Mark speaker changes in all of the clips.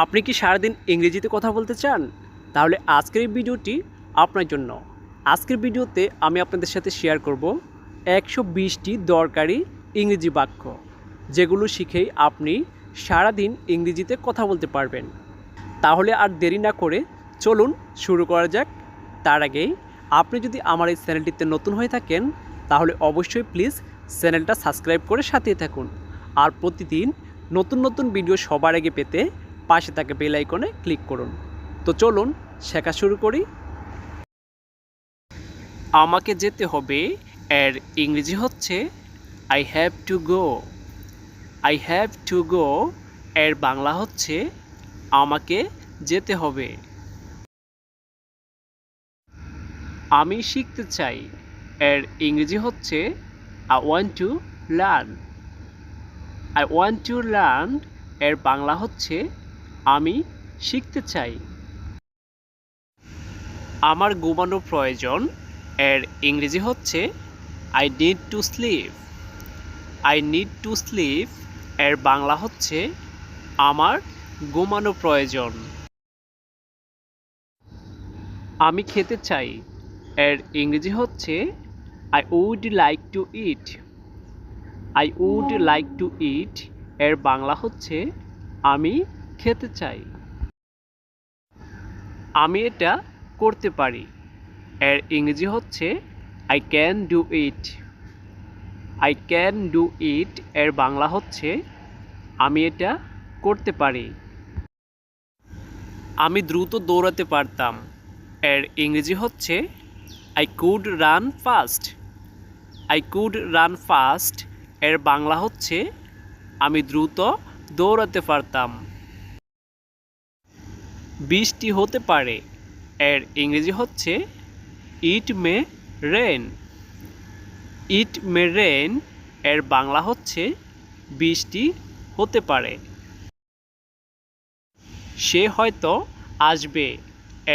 Speaker 1: আপনি কি সারাদিন ইংরেজিতে কথা বলতে চান? তাহলে আজকের এই ভিডিওটি আপনার জন্য। আজকের ভিডিওতে আমি আপনাদের সাথে শেয়ার করব একশো বিশটি দরকারি ইংরেজি বাক্য, যেগুলো শিখেই আপনি সারাদিন ইংরেজিতে কথা বলতে পারবেন। তাহলে আর দেরি না করে চলুন শুরু করা যাক। তার আগেই আপনি যদি আমার এই চ্যানেলটিতে নতুন হয়ে থাকেন, তাহলে অবশ্যই প্লিজ চ্যানেলটা সাবস্ক্রাইব করে সাথেই থাকুন। আর প্রতিদিন নতুন নতুন ভিডিও সবার আগে পেতে পাশে থাকা বেল আইকনে ক্লিক করুন। তো চলুন, শেখা শুরু করি। আমাকে যেতে হবে, এর ইংরেজি হচ্ছে I have to go I have to go এর বাংলা হচ্ছে, আমাকে যেতে হবে। আমি শিখতে চাই, এর ইংরেজি হচ্ছে I want to learn I want to learn এর বাংলা হচ্ছে আমি শিখতে চাই। আমার ঘুমানো প্রয়োজন এর ইংরেজি হচ্ছে I need to sleep I need to sleep এর বাংলা হচ্ছে আমার ঘুমানো প্রয়োজন। আমি খেতে চাই। এর ইংরেজি হচ্ছে I would like to eat I would like to eat এর বাংলা হচ্ছে আমি খেতে চাই। আমি এটা করতে পারি। এর ইংরেজি হচ্ছে I can do it I can do it এর বাংলা হচ্ছে, আমি এটা করতে পারি। আমি দ্রুত দৌড়াতে পারতাম। এর ইংরেজি হচ্ছে I could run fast I could run fast এর বাংলা হচ্ছে, আমি দ্রুত দৌড়াতে পারতাম। বৃষ্টি হতে পারে। এর ইংরেজি হচ্ছে it May rain it May rain এর বাংলা হচ্ছে, বৃষ্টি হতে পারে। সে হয়তো আসবে।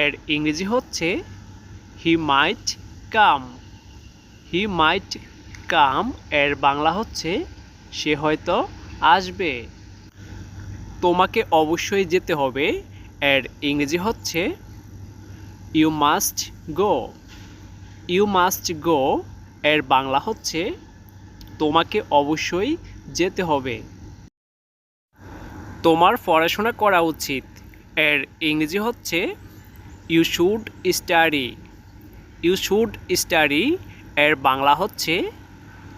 Speaker 1: এর ইংরেজি হচ্ছে হি মাইট কাম হি মাইট কাম এর বাংলা হচ্ছে, সে হয়তো আসবে। তোমাকে অবশ্যই যেতে হবে এর ইংরেজি হচ্ছে you must go you must go এর বাংলা হচ্ছে, তোমাকে অবশ্যই যেতে হবে। তোমার পড়াশোনা করা উচিত। এর ইংরেজি হচ্ছে you should study you should study এর বাংলা হচ্ছে,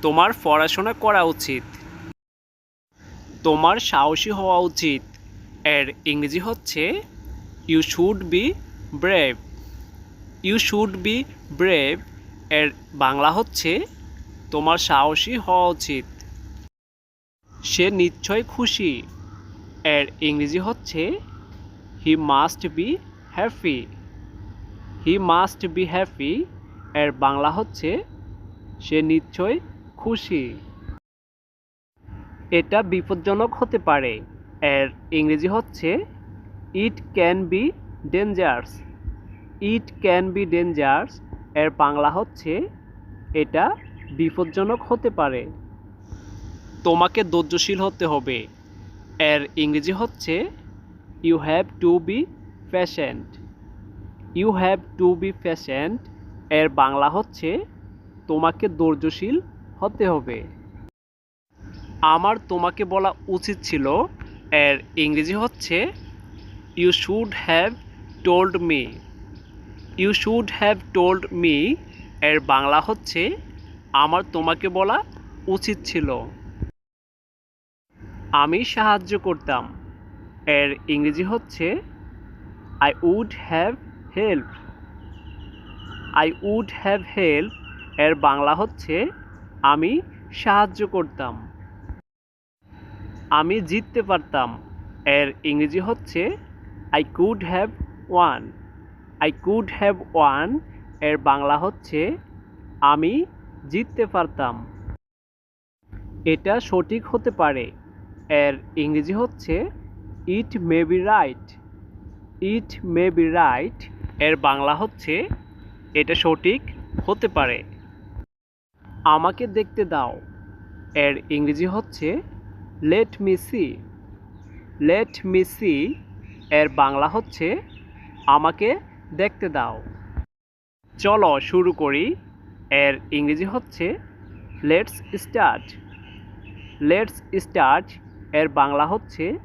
Speaker 1: তোমার পড়াশোনা করা উচিত। তোমার সাহসী হওয়া উচিত। এর ইংরেজি হচ্ছে you should be brave you should be brave এর বাংলা হচ্ছে, তোমার সাহসী হওয়া উচিত। সে নিশ্চয় খুশি। এর ইংরেজি হচ্ছে he must be happy he must be happy এর বাংলা হচ্ছে, সে নিশ্চয় খুশি। এটা বিপজ্জনক হতে পারে। এর ইংরেজি হচ্ছে it can be dangerous it can be dangerous এর বাংলা হচ্ছে, এটা বিপজ্জনক হতে পারে। তোমাকে ধৈর্যশীল হতে হবে। এর ইংরেজি হচ্ছে you have to be patient you have to be patient এর বাংলা হচ্ছে, তোমাকে ধৈর্যশীল হতে হবে। আমার তোমাকে বলা উচিত ছিল এর ইংরেজি হচ্ছে you should have told me you should have told me এর বাংলা হচ্ছে, আমার তোমাকে বলা উচিত ছিল। আমি সাহায্য করতাম। এর ইংরেজি হচ্ছে I would have help I would have help এর বাংলা হচ্ছে, আমি সাহায্য করতাম। আমি জিততে পারতাম। এর ইংরেজি হচ্ছে I could have won I could have ওয়ানের বাংলা হচ্ছে, আমি জিততে পারতাম। এটা সঠিক হতে পারে। এর ইংরেজি হচ্ছে it may be right it may be right এর বাংলা হচ্ছে, এটা সঠিক হতে পারে। আমাকে দেখতে দাও। এর ইংরেজি হচ্ছে let me see let me see এর বাংলা হচ্ছে, আমাকে দেখতে দাও। চলো শুরু করি। এর ইংরেজি হচ্ছে লেটস স্টার্ট লেটস স্টার্ট এর বাংলা হচ্ছে,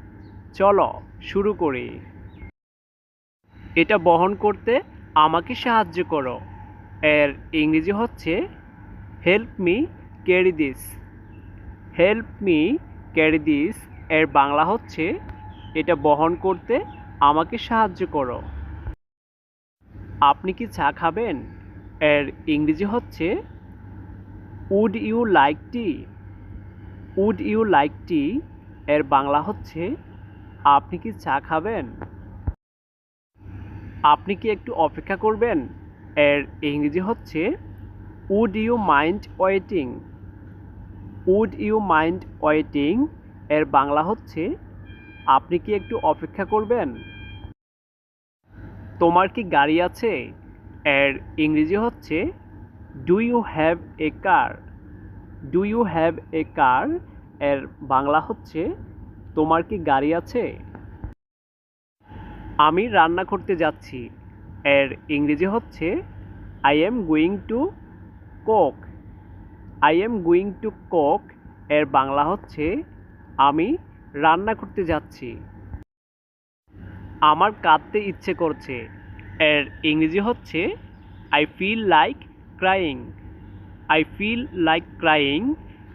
Speaker 1: চলো শুরু করি। এটা বহন করতে আমাকে সাহায্য করো। এর ইংরেজি হচ্ছে help me carry this help me carry this, এর বাংলা হচ্ছে, এটা বহন করতে আমাকে সাহায্য করো। আপনি কি চা খাবেন? এর ইংরেজি হচ্ছে would you like tea would you like tea এর বাংলা হচ্ছে, আপনি কি চা খাবেন? আপনি কি একটু অপেক্ষা করবেন? এর ইংরেজি হচ্ছে would you mind waiting would you mind waiting এর বাংলা হচ্ছে, আপনি কি একটু অপেক্ষা করবেন? তোমার কি গাড়ি আছে? এর ইংরেজি হচ্ছে do you have a car do you have a car এর বাংলা হচ্ছে, তোমার কি গাড়ি আছে? আমি রান্না করতে যাচ্ছি। এর ইংরেজি হচ্ছে I am going to cook I am going to cook এর বাংলা হচ্ছে, আমি রান্না করতে যাচ্ছি। আমার কাঁদতে ইচ্ছে করছে। এর ইংরেজি হচ্ছে I feel like crying I feel like crying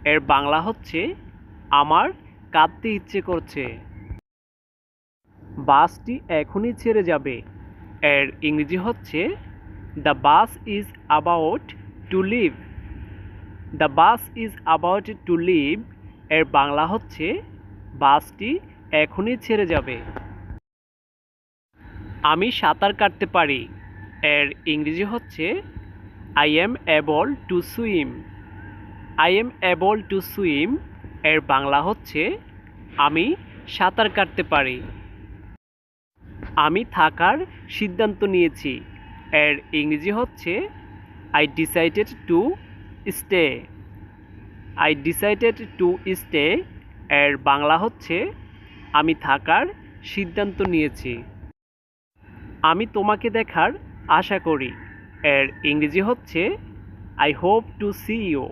Speaker 1: এর বাংলা হচ্ছে, আমার কাঁদতে ইচ্ছে করছে। বাসটি এখনই ছেড়ে যাবে। এর ইংরেজি হচ্ছে the bus is about to leave the bus is about to leave, এর বাংলা হচ্ছে, বাসটি এখনই ছেড়ে যাবে। আমি সাঁতার কাটতে পারি, এর ইংরেজি হচ্ছে I am able to swim I am able to swim এর বাংলা হচ্ছে, আমি সাঁতার কাটতে পারি। আমি থাকার সিদ্ধান্ত নিয়েছি, এর ইংরেজি হচ্ছে I decided to stay I decided to stay এর বাংলা হচ্ছে, আমি থাকার সিদ্ধান্ত নিয়েছি। আমি তোমাকে দেখার আশা করি। এর ইংরেজি হচ্ছে I hope to see you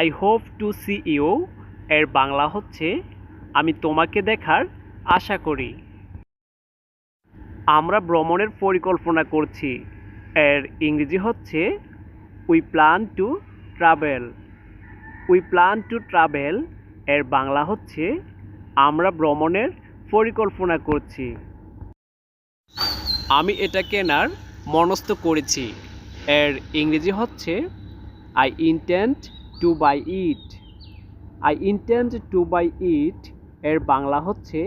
Speaker 1: I hope to see you এর বাংলা হচ্ছে, আমি তোমাকে দেখার আশা করি। আমরা ভ্রমণের পরিকল্পনা করছি। এর ইংরেজি হচ্ছে we plan to travel we plan to travel এর বাংলা হচ্ছে, আমরা ভ্রমণের পরিকল্পনা করছি। আমি এটা কেনার মনস্থ করেছি। এর ইংরেজি হচ্ছে I intend to buy it I intend to buy it এর বাংলা হচ্ছে,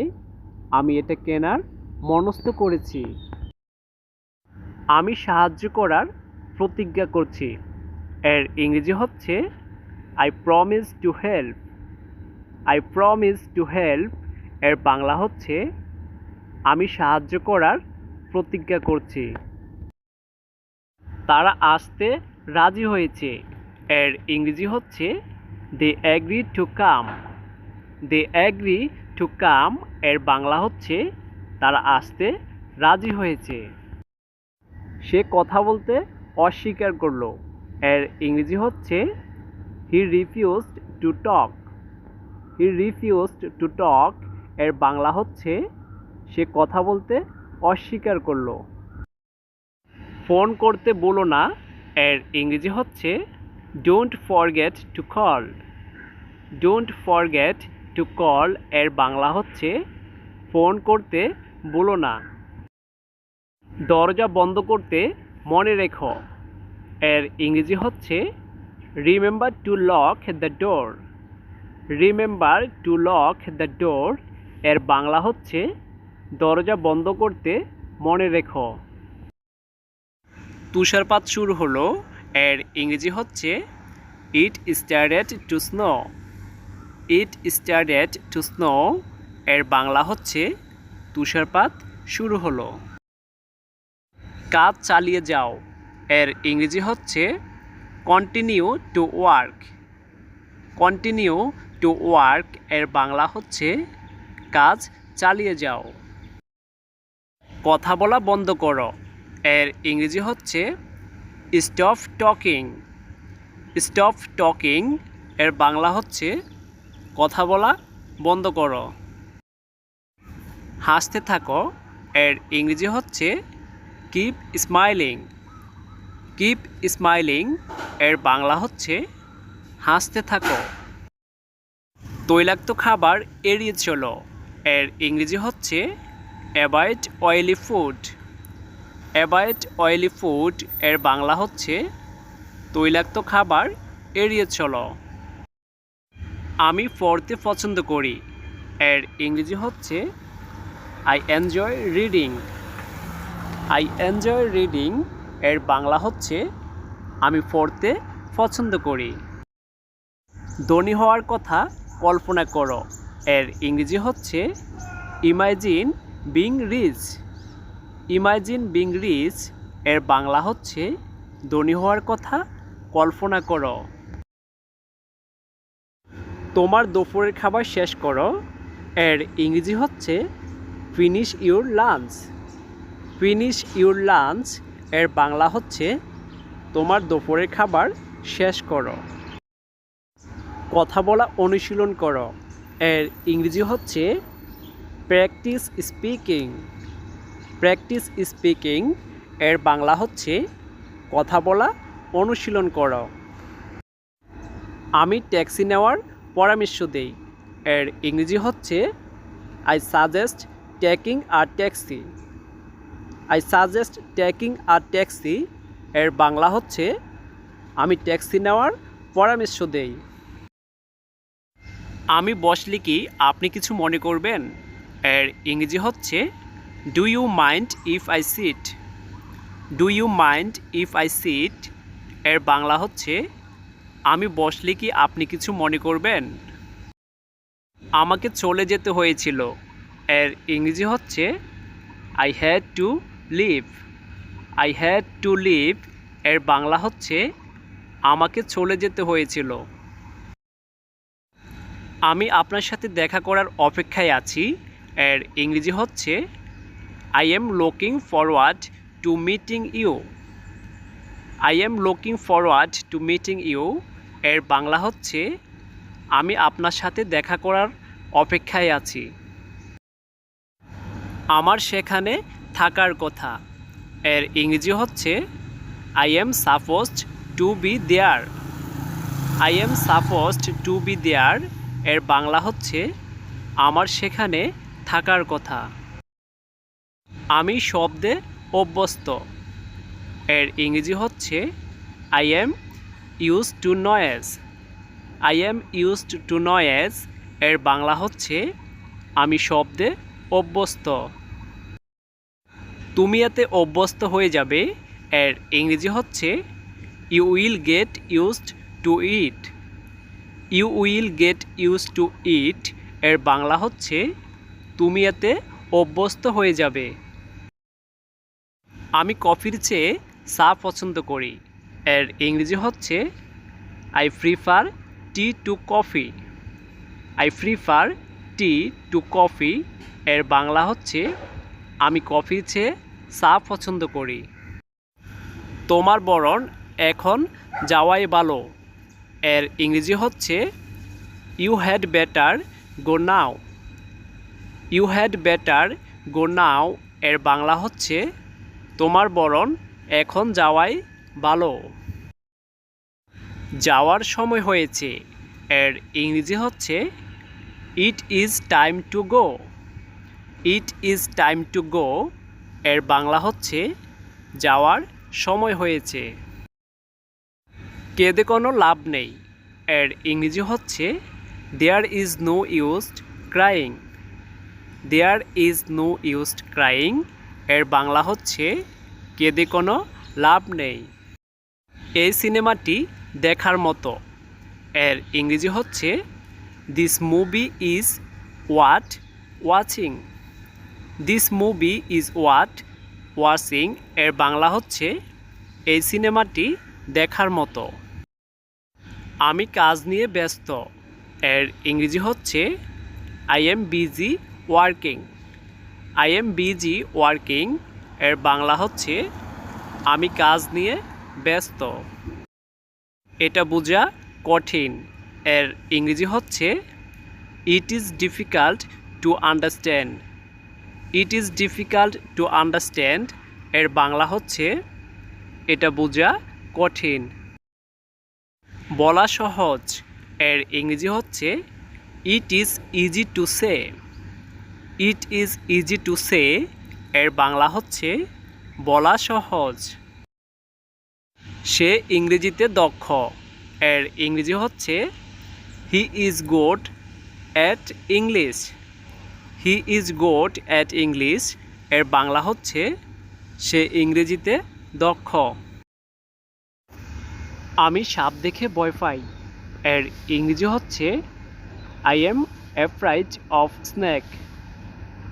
Speaker 1: আমি এটা কেনার মনস্থ করেছি। আমি সাহায্য করার প্রতিজ্ঞা করছি। এর ইংরেজি হচ্ছে I promise to help I promise to help এর বাংলা হচ্ছে, আমি সাহায্য করার প্রতিজ্ঞা করছি। তারা আসতে রাজি হয়েছে। এর ইংরেজি হচ্ছে they agree to come they agree to come এর বাংলা হচ্ছে, তারা আসতে রাজি হয়েছে। সে কথা বলতে অস্বীকার করল। এর ইংরেজি হচ্ছে he refused to talk he refused to talk এর বাংলা হচ্ছে, সে কথা বলতে অস্বীকার করল। ফোন করতে বলো না, এর ইংরেজি হচ্ছে don't forget to call don't forget to call এর বাংলা হচ্ছে, ফোন করতে বলো না। দরজা বন্ধ করতে মনে রেখো। এর ইংরেজি হচ্ছে remember to lock the door remember to lock the door এর বাংলা হচ্ছে, দরজা বন্ধ করতে মনে রেখো। তুষারপাত শুরু হলো, এর ইংরেজি হচ্ছে it started to snow it started to snow এর বাংলা হচ্ছে, তুষারপাত শুরু হলো। কাজ চালিয়ে যাও। এর ইংরেজি হচ্ছে continue to work continue to work এর বাংলা হচ্ছে কাজ চালিয়ে যাও। কথা বলা বন্ধ করো। এর ইংরেজি হচ্ছে স্টপ টকিং স্টপ টকিং এর বাংলা হচ্ছে কথা বলা বন্ধ করো। হাসতে থাকো। এর ইংরেজি হচ্ছে কিপ স্মাইলিং কিপ স্মাইলিং, এর বাংলা হচ্ছে, হাসতে থাকো। তৈলাক্ত খাবার এড়িয়ে চলো। এর ইংরেজি হচ্ছে avoid oily food avoid oily food এর বাংলা হচ্ছে, তৈলাক্ত খাবার এড়িয়ে চলো। আমি পড়তে পছন্দ করি। এর ইংরেজি হচ্ছে I enjoy reading I enjoy reading এর বাংলা হচ্ছে, আমি পড়তে পছন্দ করি। ধনী হওয়ার কথা কল্পনা করো। এর ইংরেজি হচ্ছে, imagine being rich. Imagine being rich, এর বাংলা হচ্ছে, ধনী হওয়ার কথা কল্পনা করো। তোমার দুপুরের খাবার শেষ করো। এর ইংরেজি হচ্ছে, finish your lunch. Finish your lunch এর বাংলা হচ্ছে, তোমার দুপুরের খাবার শেষ করো। কথা বলা অনুশীলন করো। এর ইংরেজি হচ্ছে, প্র্যাকটিস স্পিকিং। প্র্যাকটিস স্পিকিং এর বাংলা হচ্ছে, কথা বলা অনুশীলন করো। আমি ট্যাক্সি নেওয়ার পরামর্শ দেই। এর ইংরেজি হচ্ছে I suggest taking a taxi I suggest taking a taxi এর বাংলা হচ্ছে, আমি ট্যাক্সি নেওয়ার পরামর্শ দেই। আমি বসলে কি আপনি কিছু মনে করবেন? এর ইংরেজি হচ্ছে do you mind if I sit do you mind if I sit এর বাংলা হচ্ছে, আমি বসলে কি আপনি কিছু মনে করবেন? আমাকে চলে যেতে হয়েছিল। এর ইংরেজি হচ্ছে I had to leave. I had to leave এর বাংলা হচ্ছে, আমাকে চলে যেতে হয়েছিল। আমি আপনার সাথে দেখা করার অপেক্ষায় আছি। এর ইংরেজি হচ্ছে I am looking forward to meeting you I am looking forward to meeting you এর বাংলা হচ্ছে, আমি আপনার সাথে দেখা করার অপেক্ষায় আছি। আমার সেখানে থাকার কথা। এর ইংরেজি হচ্ছে I am supposed to be there I am supposed to be there এর বাংলা হচ্ছে, আমার সেখানে থাকার কথা। আমি শব্দে অভ্যস্ত। এর ইংরেজি হচ্ছে I am use to noise I am use to noise এর বাংলা হচ্ছে, আমি শব্দে অভ্যস্ত। তুমি এতে অভ্যস্ত হয়ে যাবে। এর ইংরেজি হচ্ছে you will get used to it you will get use to it এর বাংলা হচ্ছে, তুমি এতে অভ্যস্ত হয়ে যাবে। আমি কফির চেয়ে চা পছন্দ করি। এর ইংরেজি হচ্ছে I prefer tea to coffee I prefer tea to coffee এর বাংলা হচ্ছে, আমি কফির চেয়ে চা পছন্দ করি। তোমার বরণ এখন যাওয়াই ভালো। এর ইংরেজি হচ্ছে you had better go now you had better go now এর বাংলা হচ্ছে, তোমার বরণ এখন যাওয়াই ভালো। যাওয়ার সময় হয়েছে। এর ইংরেজি হচ্ছে it is time to go it is time to go এর বাংলা হচ্ছে যাওয়ার সময় হয়েছে। কেঁদে কোনো লাভ নেই। এর ইংরেজি হচ্ছে there is no used crying there is no used crying এর বাংলা হচ্ছে, কেঁদে কোনো লাভ নেই। এই সিনেমাটি দেখার মতো। এর ইংরেজি হচ্ছে this movie is worth watching this movie is worth watching এর বাংলা হচ্ছে এই সিনেমাটি দেখার মতো। আমি কাজ নিয়ে ব্যস্ত। এর ইংরেজি হচ্ছে I am busy working I am busy working এর বাংলা হচ্ছে, আমি কাজ নিয়ে ব্যস্ত। এটা বোঝা কঠিন। এর ইংরেজি হচ্ছে it is difficult to understand it is difficult to understand এর বাংলা হচ্ছে, এটা বোঝা কঠিন। বলা সহজ। এর ইংরেজি হচ্ছে it is easy to say it is easy to say এর বাংলা হচ্ছে, বলা সহজ। সে ইংরেজিতে দক্ষ। এর ইংরেজি হচ্ছে he is good at English he is good at English এর বাংলা হচ্ছে সে ইংরেজিতে দক্ষ। আমি সাপ দেখে ভয় পাই। এর ইংরেজি হচ্ছে I am afraid of snake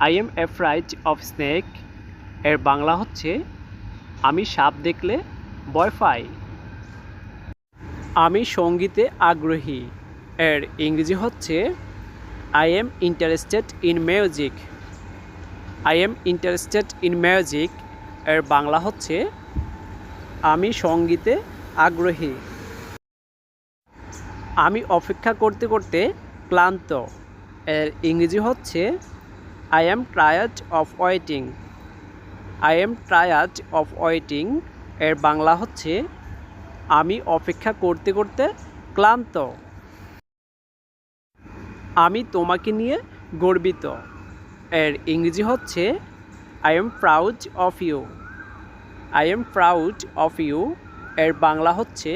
Speaker 1: I am afraid of snake এর বাংলা হচ্ছে, আমি সাপ দেখলে ভয় পাই। আমি সঙ্গীতে আগ্রহী। এর ইংরেজি হচ্ছে I am interested in music I am interested in music এর বাংলা হচ্ছে, আমি সঙ্গীতে আগ্রহী। আমি অপেক্ষা করতে করতে ক্লান্ত। এর ইংরেজি হচ্ছে I am tired of waiting I am tired of waiting এর বাংলা হচ্ছে, আমি অপেক্ষা করতে করতে ক্লান্ত। আমি তোমাকে নিয়ে গর্বিত। এর ইংরেজি হচ্ছে I am proud of you I am proud of you এর বাংলা হচ্ছে,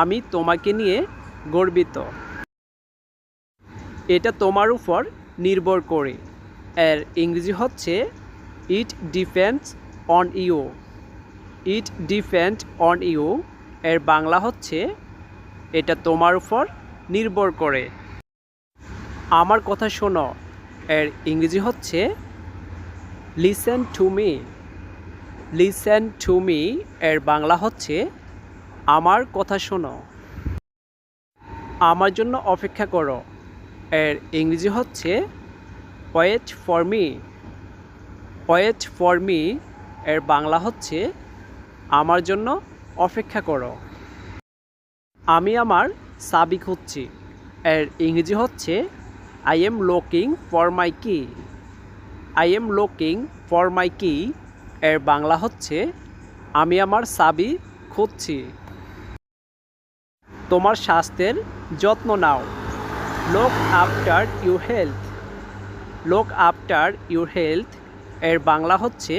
Speaker 1: আমি তোমাকে নিয়ে গর্বিত। এটা তোমার উপর নির্ভর করে। এর ইংরেজি হচ্ছে it depends on you it depend on you এর বাংলা হচ্ছে, এটা তোমার উপর নির্ভর করে। আমার কথা শোনো। এর ইংরেজি হচ্ছে listen to me listen to me এর বাংলা হচ্ছে, আমার কথা শোনো। আমার জন্য অপেক্ষা করো। এর ইংরেজি হচ্ছে wait for me wait for me এর বাংলা হচ্ছে, আমার জন্য অপেক্ষা করো। আমি আমার সাবি খুঁজছি। এর ইংরেজি হচ্ছে I am looking for my key I am looking for my key এর বাংলা হচ্ছে, আমি আমার সাবি খুঁজছি। তোমার স্বাস্থ্যের যত্ন নাও। Look after your health look after your health এর বাংলা হচ্ছে,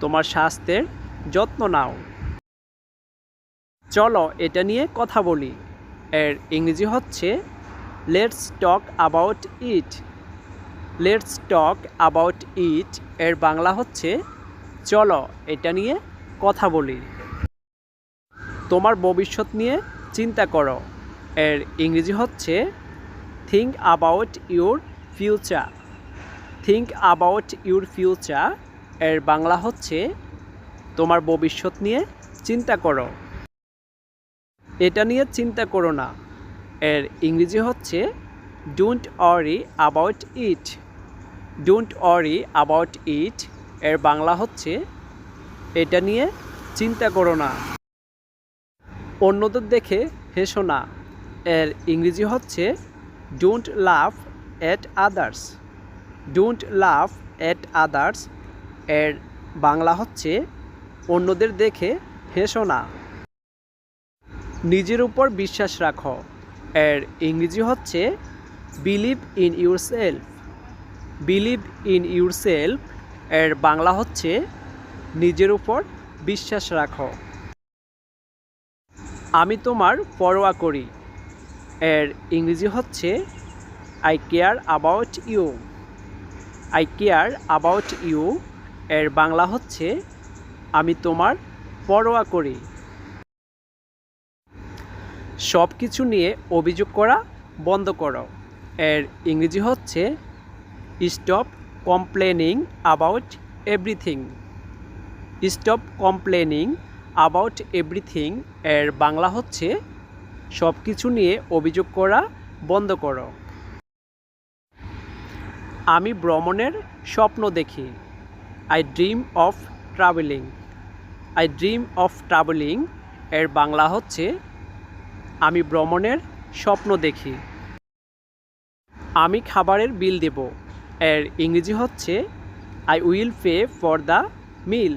Speaker 1: তোমার স্বাস্থ্যের যত্ন নাও। চলো এটা নিয়ে কথা বলি। এর ইংরেজি হচ্ছে let's talk about it let's talk about it এর বাংলা হচ্ছে, চলো এটা নিয়ে কথা বলি। তোমার ভবিষ্যৎ নিয়ে চিন্তা করো। এর ইংরেজি হচ্ছে think about your future think about your future এর বাংলা হচ্ছে, তোমার ভবিষ্যৎ নিয়ে চিন্তা করো। এটা নিয়ে চিন্তা করো না। এর ইংরেজি হচ্ছে don't worry about it don't worry about it এর বাংলা হচ্ছে, এটা নিয়ে চিন্তা করো না। অন্যদের দেখে হেসো না। এর ইংরেজি হচ্ছে don't laugh at others don't laugh at others এর বাংলা হচ্ছে, অন্যদের দেখে হেসো না। নিজের উপর বিশ্বাস রাখো। এর ইংরেজি হচ্ছে believe in yourself believe in yourself এর বাংলা হচ্ছে নিজের উপর বিশ্বাস রাখো। আমি তোমার পরোয়া করি। এর ইংরেজি হচ্ছে I care about you I care about you এর বাংলা হচ্ছে আমি তোমার পরোয়া করি। সব কিছু নিয়ে অভিযোগ করা বন্ধ করো। এর ইংরেজি হচ্ছে stop complaining about everything stop complaining about everything এর বাংলা হচ্ছে সব কিছু নিয়ে অভিযোগ করা বন্ধ করো। আমি ভ্রমণের স্বপ্ন দেখি। I dream of travelling I dream of travelling এর বাংলা হচ্ছে আমি ভ্রমণের স্বপ্ন দেখি। আমি খাবারের বিল দেব। এর ইংরেজি হচ্ছে I will pay for the meal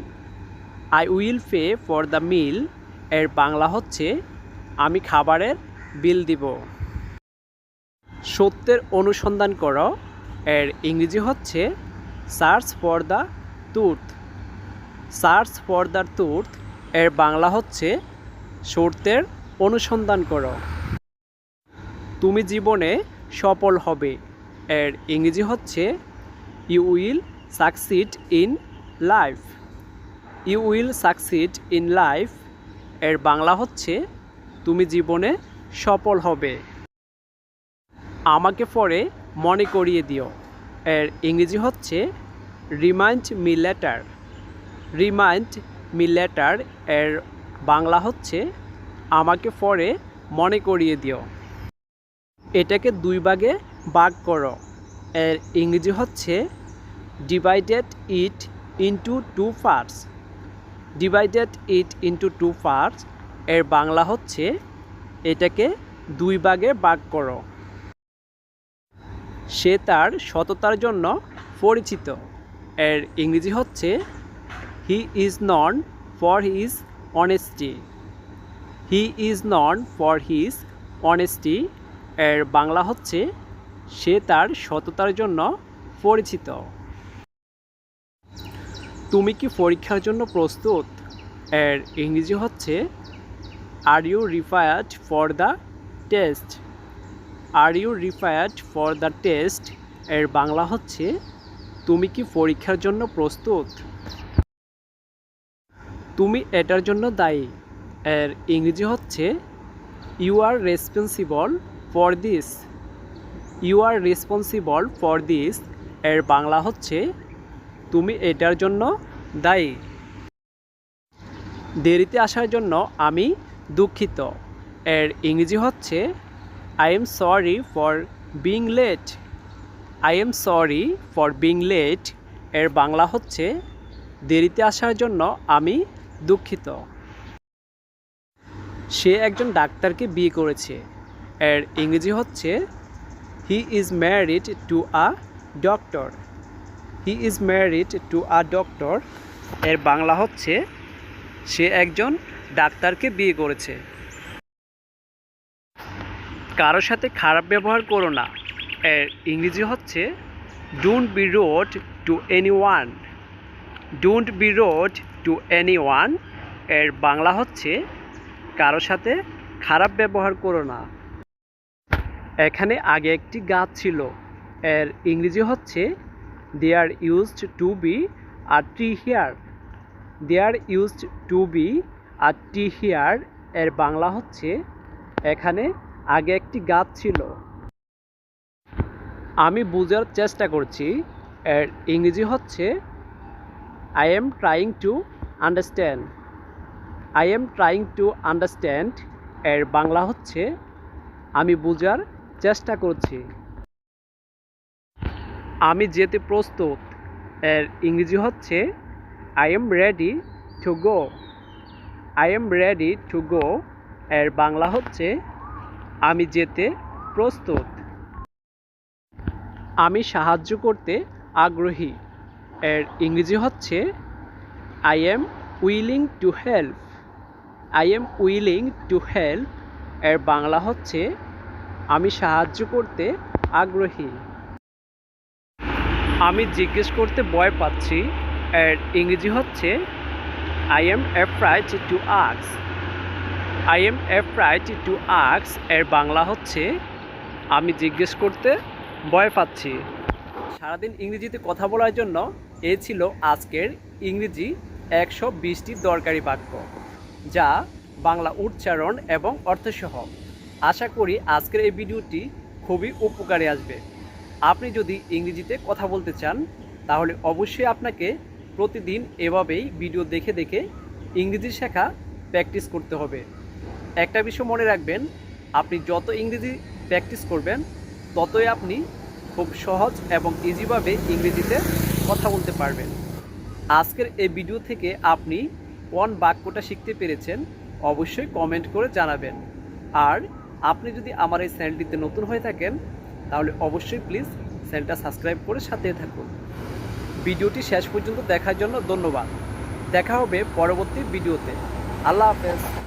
Speaker 1: I will pay for the meal এর বাংলা হচ্ছে, আমি খাবারের বিল দিব। সত্যের অনুসন্ধান করো। এর ইংরেজি হচ্ছে search for the truth search for the truth এর বাংলা হচ্ছে, সত্যের অনুসন্ধান করো। তুমি জীবনে সফল হবে। এর ইংরেজি হচ্ছে you will succeed in life you will succeed in life এর বাংলা হচ্ছে, তুমি জীবনে সফল হবে। আমাকে পরে মনে করিয়ে দিও। এর ইংরেজি হচ্ছে remind me later remind me later এর বাংলা হচ্ছে আমাকে পরে মনে করিয়ে দিও। এটাকে দুই ভাগে ভাগ করো। এর ইংরেজি হচ্ছে divided it into two parts divided it into two parts এর বাংলা হচ্ছে এটাকে দুই ভাগে ভাগ করো। সে তার সততার জন্য পরিচিত। এর ইংরেজি হচ্ছে he is known for his honesty he is known for his honesty এর বাংলা হচ্ছে, সে তার সততার জন্য পরিচিত। তুমি কি পরীক্ষার জন্য প্রস্তুত? এর ইংরেজি হচ্ছে are you prepared for the test are you prepared for the test এর বাংলা হচ্ছে, তুমি কি পরীক্ষার জন্য প্রস্তুত? তুমি এটার জন্য দায়ী। এর ইংরেজি হচ্ছে you are responsible for this you are responsible for this এর বাংলা হচ্ছে, তুমি এটার জন্য দায়ী। দেরিতে আসার জন্য আমি দুঃখিত। এর ইংরেজি হচ্ছে I am sorry for being late I am sorry for being late এর বাংলা হচ্ছে, দেরিতে আসার জন্য আমি দুঃখিত। সে একজন ডাক্তারকে বিয়ে করেছে। এর ইংরেজি হচ্ছে he is married to a doctor he is married to a doctor এর বাংলা হচ্ছে, সে একজন ডাক্তারকে বিয়ে করেছে। কারোর সাথে খারাপ ব্যবহার করো না। এর ইংরেজি হচ্ছে don't be rude to anyone don't be rude to any ওয়ানের বাংলা হচ্ছে কারোর সাথে খারাপ ব্যবহার করো না। এখানে আগে একটি গাছ ছিল। এর ইংরেজি হচ্ছে they are used to be a tree here they are used to be a tree here এর বাংলা হচ্ছে, এখানে আগে একটি গাছ ছিল। আমি বোঝার চেষ্টা করছি। এর ইংরেজি হচ্ছে I am trying to understand I am trying to understand এর বাংলা হচ্ছে, আমি বোঝার চেষ্টা করছি। আমি যেতে প্রস্তুত, এর ইংরেজি হচ্ছে I am ready to go I am ready to go এর বাংলা হচ্ছে, আমি যেতে প্রস্তুত। আমি সাহায্য করতে আগ্রহী, এর ইংরেজি হচ্ছে I am willing to help I am willing to help এর বাংলা হচ্ছে, আমি সাহায্য করতে আগ্রহী। আমি জিজ্ঞেস করতে ভয় পাচ্ছি, এর ইংরেজি হচ্ছে I am afraid two আক্স I am afraid two আক্স এর বাংলা হচ্ছে, আমি জিজ্ঞেস করতে ভয় পাচ্ছি। সারাদিন ইংরেজিতে কথা বলার জন্য এ ছিল আজকের ইংরেজি একশো বিশটি দরকারি বাক্য। যা বাংলা উচ্চারণ এবং অর্থসহ। আশা করি আজকের এই ভিডিওটি খুবই উপকারে আসবে। আপনি যদি ইংরেজিতে কথা বলতে চান, তাহলে অবশ্যই আপনাকে প্রতিদিন এভাবেই ভিডিও দেখে দেখে ইংরেজি শেখা প্র্যাকটিস করতে হবে। একটা বিষয় মনে রাখবেন, আপনি যত ইংরেজি প্র্যাকটিস করবেন, ততই আপনি খুব সহজ এবং ইজিভাবে ইংরেজিতে কথা বলতে পারবেন। আজকের এই ভিডিও থেকে আপনি কোন বাক্যটা শিখতে পেরেছেন, অবশ্যই কমেন্ট করে জানাবেন। আর আপনি যদি আমার এই চ্যানেলটিতে নতুন হয়ে থাকেন, তাহলে অবশ্যই প্লিজ চ্যানেলটা সাবস্ক্রাইব করে সাথে থাকুন। ভিডিওটি শেষ পর্যন্ত দেখার জন্য ধন্যবাদ। দেখা হবে পরবর্তী ভিডিওতে। আল্লাহ হাফেজ।